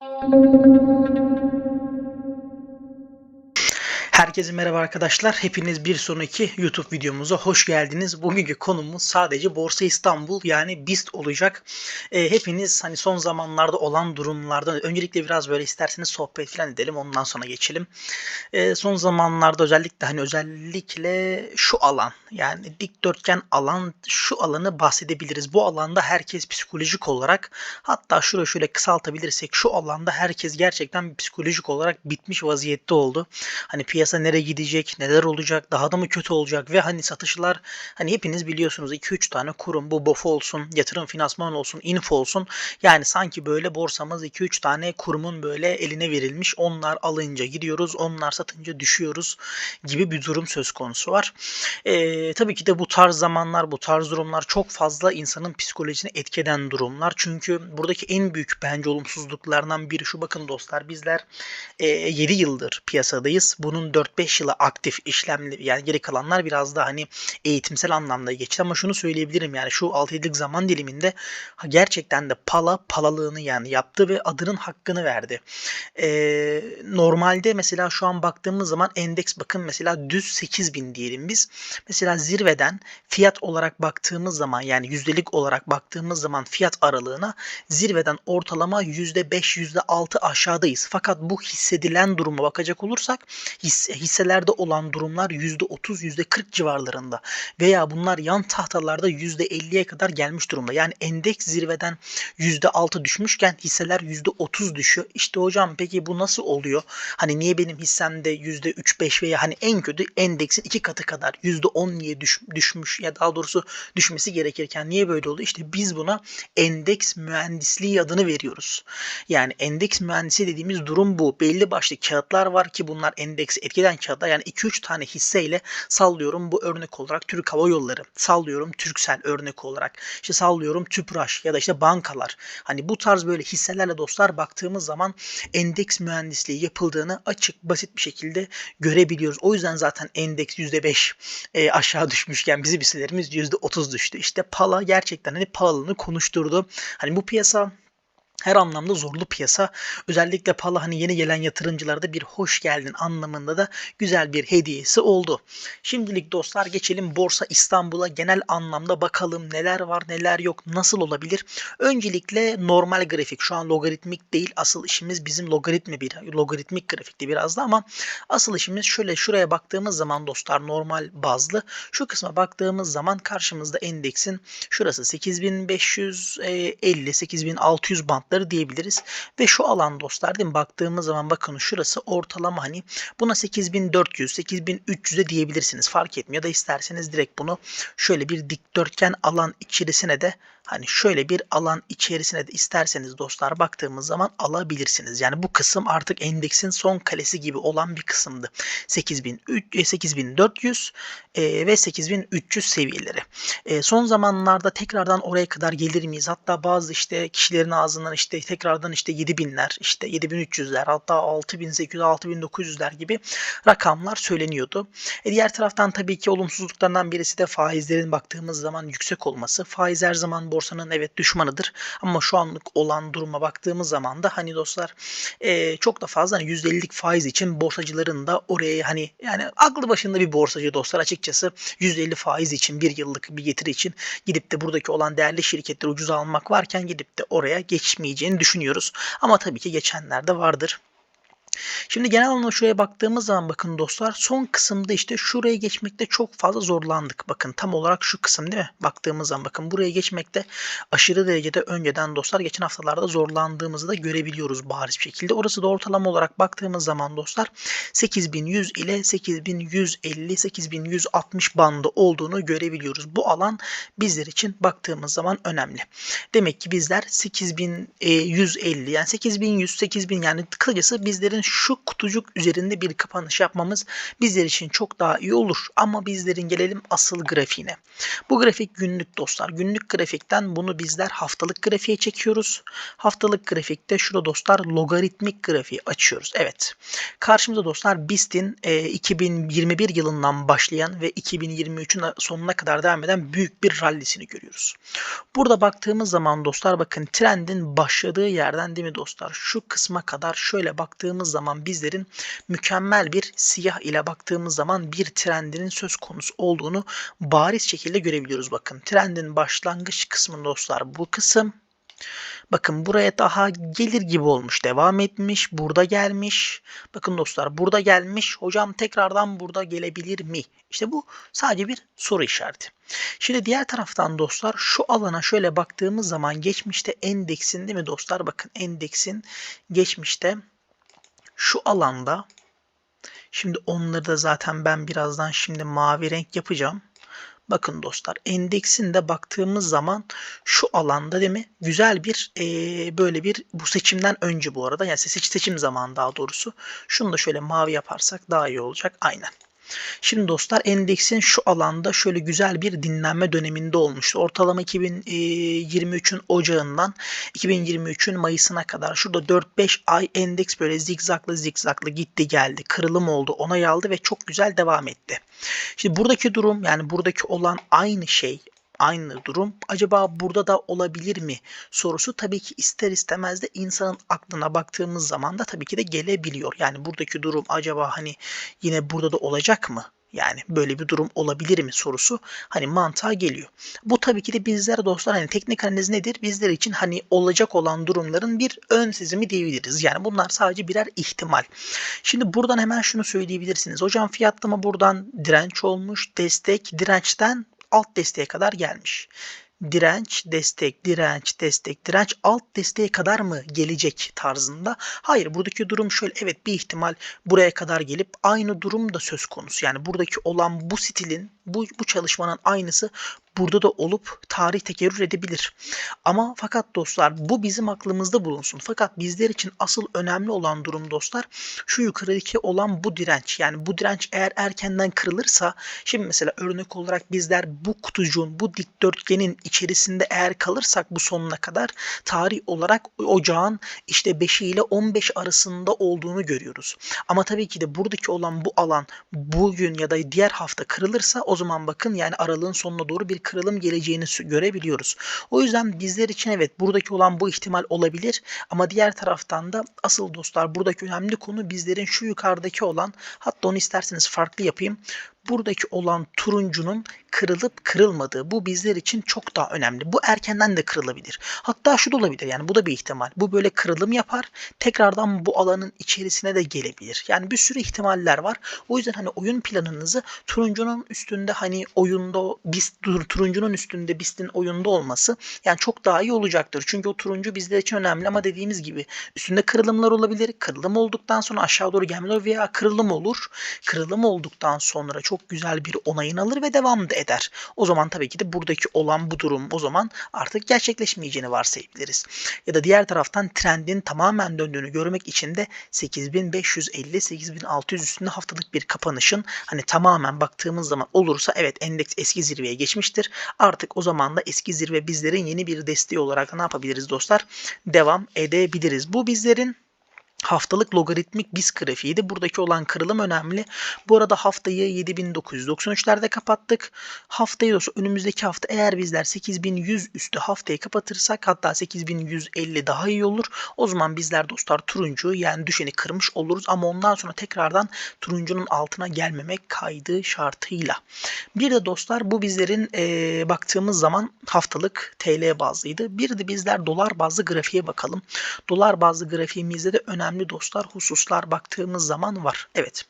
Thank you. Herkese merhaba arkadaşlar. Hepiniz bir sonraki YouTube videomuza hoş geldiniz. Bugünkü konumuz sadece Borsa İstanbul yani BIST olacak. E, hepiniz hani son zamanlarda olan durumlardan öncelikle biraz böyle isterseniz sohbet falan edelim. Ondan sonra geçelim. E, son zamanlarda özellikle hani özellikle şu alan yani dikdörtgen alan şu alanı bahsedebiliriz. Bu alanda herkes psikolojik olarak hatta şurayı şöyle kısaltabilirsek şu alanda herkes gerçekten psikolojik olarak bitmiş vaziyette oldu. Hani piyasa nereye gidecek, neler olacak, daha da mı kötü olacak ve hani satışlar hani hepiniz biliyorsunuz 2-3 tane kurum bu BOFA olsun, yatırım finansman olsun, info olsun. Yani sanki böyle borsamız 2-3 tane kurumun böyle eline verilmiş. Onlar alınca gidiyoruz, onlar satınca düşüyoruz gibi bir durum söz konusu var. Ee, tabii ki de bu tarz zamanlar, bu tarz durumlar çok fazla insanın psikolojisini etkeden durumlar. Çünkü buradaki en büyük bence olumsuzluklardan biri şu bakın dostlar bizler e, 7 yıldır piyasadayız. Bunun 4-5 yılı aktif işlemli yani geri kalanlar biraz da hani eğitimsel anlamda geçti ama şunu söyleyebilirim yani şu 6 yıllık zaman diliminde gerçekten de pala palalığını yani yaptı ve adının hakkını verdi. Ee, normalde mesela şu an baktığımız zaman endeks bakın mesela düz 8000 diyelim biz. Mesela zirveden fiyat olarak baktığımız zaman yani yüzdelik olarak baktığımız zaman fiyat aralığına zirveden ortalama %5 %6 aşağıdayız. Fakat bu hissedilen duruma bakacak olursak hisse, hisselerde olan durumlar %30 %40 civarlarında veya bunlar yan tahtalarda %50'ye kadar gelmiş durumda. Yani endeks zirveden %6 düşmüşken hisseler %30 düşüyor. İşte hocam peki bu nasıl oluyor? Hani niye benim hissemde %3-5 veya hani en kötü endeksin iki katı kadar %10 niye düş, düşmüş ya daha doğrusu düşmesi gerekirken niye böyle oluyor? İşte biz buna endeks mühendisliği adını veriyoruz. Yani endeks mühendisi dediğimiz durum bu. Belli başlı kağıtlar var ki bunlar endeksi etkilen kağıtlar. Yani 2-3 tane hisseyle sallıyorum bu örnek olarak Türk Hava Yolları, sallıyorum Türksel örnek olarak, işte sallıyorum Tüpraş ya da işte bankalar. Hani bu tarz böyle hisselerle dostlar baktığımız zaman endeks mühendisliği yapıldığını açık basit bir şekilde görebiliyoruz. O yüzden zaten endeks %5 e, aşağı düşmüşken bizim hisselerimiz %30 düştü. İşte pala gerçekten hani palalığını konuşturdu. Hani bu piyasa her anlamda zorlu piyasa. Özellikle Pala hani yeni gelen yatırımcılarda bir hoş geldin anlamında da güzel bir hediyesi oldu. Şimdilik dostlar geçelim Borsa İstanbul'a genel anlamda bakalım neler var neler yok nasıl olabilir. Öncelikle normal grafik şu an logaritmik değil asıl işimiz bizim logaritmi bir logaritmik grafikti biraz da ama asıl işimiz şöyle şuraya baktığımız zaman dostlar normal bazlı şu kısma baktığımız zaman karşımızda endeksin şurası 8550 8600 band fiyatları diyebiliriz. Ve şu alan dostlar değil mi? Baktığımız zaman bakın şurası ortalama hani buna 8400, 8300'e diyebilirsiniz. Fark etmiyor da isterseniz direkt bunu şöyle bir dikdörtgen alan içerisine de hani şöyle bir alan içerisine de isterseniz dostlar baktığımız zaman alabilirsiniz. Yani bu kısım artık endeksin son kalesi gibi olan bir kısımdı. 8300, 8400 e, ve 8300 seviyeleri. E, son zamanlarda tekrardan oraya kadar gelir miyiz? Hatta bazı işte kişilerin ağzından işte tekrardan işte 7000'ler, işte 7300'ler, hatta 6800, 6900'ler gibi rakamlar söyleniyordu. E, diğer taraftan tabii ki olumsuzluklarından birisi de faizlerin baktığımız zaman yüksek olması. Faiz her zaman borsanın evet düşmanıdır ama şu anlık olan duruma baktığımız zaman da hani dostlar e, çok da fazla hani %50'lik faiz için borsacıların da oraya hani yani aklı başında bir borsacı dostlar açıkçası %50 faiz için bir yıllık bir getiri için gidip de buradaki olan değerli şirketleri ucuz almak varken gidip de oraya geçmeyeceğini düşünüyoruz. Ama tabii ki geçenler de vardır. Şimdi genel anlamda şuraya baktığımız zaman bakın dostlar son kısımda işte şuraya geçmekte çok fazla zorlandık. Bakın tam olarak şu kısım değil mi? Baktığımız zaman bakın buraya geçmekte aşırı derecede önceden dostlar geçen haftalarda zorlandığımızı da görebiliyoruz bariz bir şekilde. Orası da ortalama olarak baktığımız zaman dostlar 8100 ile 8150 8160 bandı olduğunu görebiliyoruz. Bu alan bizler için baktığımız zaman önemli. Demek ki bizler 8150 yani 8100 8000 yani kısacası bizlerin için şu kutucuk üzerinde bir kapanış yapmamız bizler için çok daha iyi olur. Ama bizlerin gelelim asıl grafiğine. Bu grafik günlük dostlar. Günlük grafikten bunu bizler haftalık grafiğe çekiyoruz. Haftalık grafikte şurada dostlar logaritmik grafiği açıyoruz. Evet. Karşımıza dostlar BIST'in e, 2021 yılından başlayan ve 2023'ün sonuna kadar devam eden büyük bir rallisini görüyoruz. Burada baktığımız zaman dostlar bakın trendin başladığı yerden değil mi dostlar? Şu kısma kadar şöyle baktığımız zaman bizlerin mükemmel bir siyah ile baktığımız zaman bir trendinin söz konusu olduğunu bariz şekilde görebiliyoruz. Bakın trendin başlangıç kısmı dostlar bu kısım. Bakın buraya daha gelir gibi olmuş. Devam etmiş. Burada gelmiş. Bakın dostlar burada gelmiş. Hocam tekrardan burada gelebilir mi? İşte bu sadece bir soru işareti. Şimdi diğer taraftan dostlar şu alana şöyle baktığımız zaman geçmişte endeksin değil mi dostlar? Bakın endeksin geçmişte şu alanda şimdi onları da zaten ben birazdan şimdi mavi renk yapacağım. Bakın dostlar endeksinde baktığımız zaman şu alanda değil mi? Güzel bir e, böyle bir bu seçimden önce bu arada yani seç, seçim zamanı daha doğrusu. Şunu da şöyle mavi yaparsak daha iyi olacak. Aynen. Şimdi dostlar endeksin şu alanda şöyle güzel bir dinlenme döneminde olmuştu. Ortalama 2023'ün ocağından 2023'ün Mayıs'ına kadar şurada 4-5 ay endeks böyle zigzaklı zigzaklı gitti geldi. Kırılım oldu, onay aldı ve çok güzel devam etti. Şimdi buradaki durum yani buradaki olan aynı şey aynı durum acaba burada da olabilir mi sorusu tabii ki ister istemez de insanın aklına baktığımız zaman da tabii ki de gelebiliyor. Yani buradaki durum acaba hani yine burada da olacak mı? Yani böyle bir durum olabilir mi sorusu hani mantığa geliyor. Bu tabii ki de bizler dostlar hani teknik analiz nedir? Bizler için hani olacak olan durumların bir ön sezimi diyebiliriz. Yani bunlar sadece birer ihtimal. Şimdi buradan hemen şunu söyleyebilirsiniz. Hocam fiyatlama buradan direnç olmuş. Destek dirençten alt desteğe kadar gelmiş. Direnç, destek, direnç, destek, direnç alt desteğe kadar mı gelecek tarzında? Hayır buradaki durum şöyle evet bir ihtimal buraya kadar gelip aynı durum da söz konusu. Yani buradaki olan bu stilin bu, bu çalışmanın aynısı burada da olup tarih tekerrür edebilir. Ama fakat dostlar bu bizim aklımızda bulunsun. Fakat bizler için asıl önemli olan durum dostlar şu yukarıdaki olan bu direnç. Yani bu direnç eğer erkenden kırılırsa şimdi mesela örnek olarak bizler bu kutucuğun bu dikdörtgenin içerisinde eğer kalırsak bu sonuna kadar tarih olarak ocağın işte 5'i ile 15 arasında olduğunu görüyoruz. Ama tabii ki de buradaki olan bu alan bugün ya da diğer hafta kırılırsa o zaman bakın yani aralığın sonuna doğru bir kırılım geleceğini görebiliyoruz. O yüzden bizler için evet buradaki olan bu ihtimal olabilir ama diğer taraftan da asıl dostlar buradaki önemli konu bizlerin şu yukarıdaki olan hatta onu isterseniz farklı yapayım buradaki olan turuncunun kırılıp kırılmadığı bu bizler için çok daha önemli. Bu erkenden de kırılabilir. Hatta şu da olabilir yani bu da bir ihtimal. Bu böyle kırılım yapar tekrardan bu alanın içerisine de gelebilir. Yani bir sürü ihtimaller var. O yüzden hani oyun planınızı turuncunun üstünde hani oyunda biz turuncunun üstünde bistin oyunda olması yani çok daha iyi olacaktır. Çünkü o turuncu bizler için önemli ama dediğimiz gibi üstünde kırılımlar olabilir. Kırılım olduktan sonra aşağı doğru gelmeler veya kırılım olur. Kırılım olduktan sonra çok güzel bir onayını alır ve devam da eder. O zaman tabii ki de buradaki olan bu durum o zaman artık gerçekleşmeyeceğini varsayabiliriz. Ya da diğer taraftan trendin tamamen döndüğünü görmek için de 8550-8600 üstünde haftalık bir kapanışın hani tamamen baktığımız zaman olursa evet endeks eski zirveye geçmiştir. Artık o zaman da eski zirve bizlerin yeni bir desteği olarak ne yapabiliriz dostlar? Devam edebiliriz. Bu bizlerin haftalık logaritmik BIS grafiğiydi. Buradaki olan kırılım önemli. Bu arada haftayı 7993'lerde kapattık. Haftayı olsa önümüzdeki hafta eğer bizler 8100 üstü haftayı kapatırsak hatta 8150 daha iyi olur. O zaman bizler dostlar turuncu yani düşeni kırmış oluruz ama ondan sonra tekrardan turuncunun altına gelmemek kaydı şartıyla. Bir de dostlar bu bizlerin e, baktığımız zaman haftalık TL bazlıydı. Bir de bizler dolar bazlı grafiğe bakalım. Dolar bazlı grafiğimizde de önemli önemli dostlar hususlar baktığımız zaman var. Evet.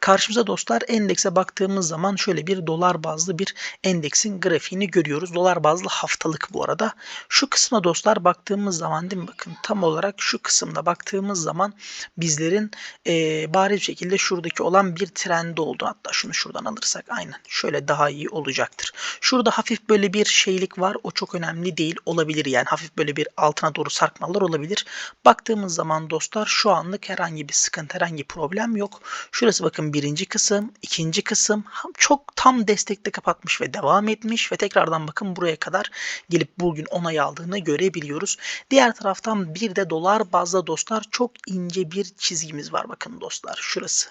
Karşımıza dostlar endekse baktığımız zaman şöyle bir dolar bazlı bir endeksin grafiğini görüyoruz. Dolar bazlı haftalık bu arada. Şu kısma dostlar baktığımız zaman değil mi? Bakın tam olarak şu kısımda baktığımız zaman bizlerin e, bariz bir şekilde şuradaki olan bir trendi oldu. Hatta şunu şuradan alırsak aynen şöyle daha iyi olacaktır. Şurada hafif böyle bir şeylik var. O çok önemli değil. Olabilir yani hafif böyle bir altına doğru sarkmalar olabilir. Baktığımız zaman dostlar şu anlık herhangi bir sıkıntı, herhangi problem yok. Şurası bakın birinci kısım, ikinci kısım çok tam destekte kapatmış ve devam etmiş ve tekrardan bakın buraya kadar gelip bugün onay aldığını görebiliyoruz. Diğer taraftan bir de dolar bazda dostlar çok ince bir çizgimiz var bakın dostlar şurası.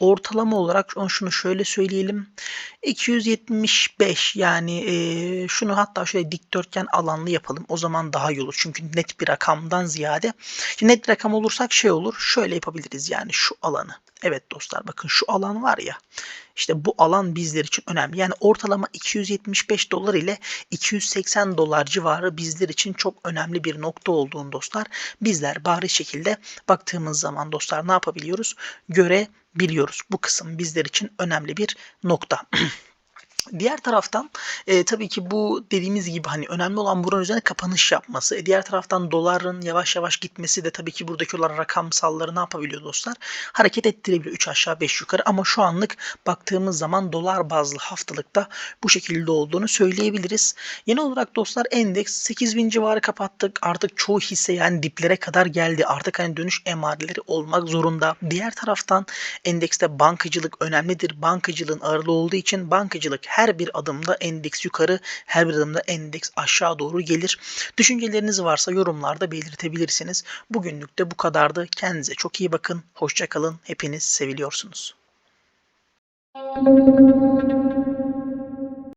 Ortalama olarak şunu şöyle söyleyelim. 275 yani e, şunu hatta şöyle dikdörtgen alanlı yapalım. O zaman daha iyi olur. Çünkü net bir rakamdan ziyade. Net bir rakam olursak şey olur. Şöyle yapabiliriz yani şu alanı. Evet dostlar bakın şu alan var ya. İşte bu alan bizler için önemli. Yani ortalama 275 dolar ile 280 dolar civarı bizler için çok önemli bir nokta olduğunu dostlar. Bizler bariz şekilde baktığımız zaman dostlar ne yapabiliyoruz? Görebiliyoruz. Bu kısım bizler için önemli bir nokta. Diğer taraftan e, tabii ki bu dediğimiz gibi hani önemli olan buranın üzerine kapanış yapması. E, diğer taraftan doların yavaş yavaş gitmesi de tabii ki buradaki olan rakamsalları ne yapabiliyor dostlar? Hareket ettirebiliyor 3 aşağı 5 yukarı ama şu anlık baktığımız zaman dolar bazlı haftalıkta bu şekilde olduğunu söyleyebiliriz. Yeni olarak dostlar endeks 8000 civarı kapattık. Artık çoğu hisse yani diplere kadar geldi. Artık hani dönüş emareleri olmak zorunda. Diğer taraftan endekste bankacılık önemlidir. Bankacılığın ağırlığı olduğu için bankacılık her bir adımda endeks yukarı, her bir adımda endeks aşağı doğru gelir. Düşünceleriniz varsa yorumlarda belirtebilirsiniz. Bugünlük de bu kadardı. Kendinize çok iyi bakın. Hoşçakalın. Hepiniz seviliyorsunuz.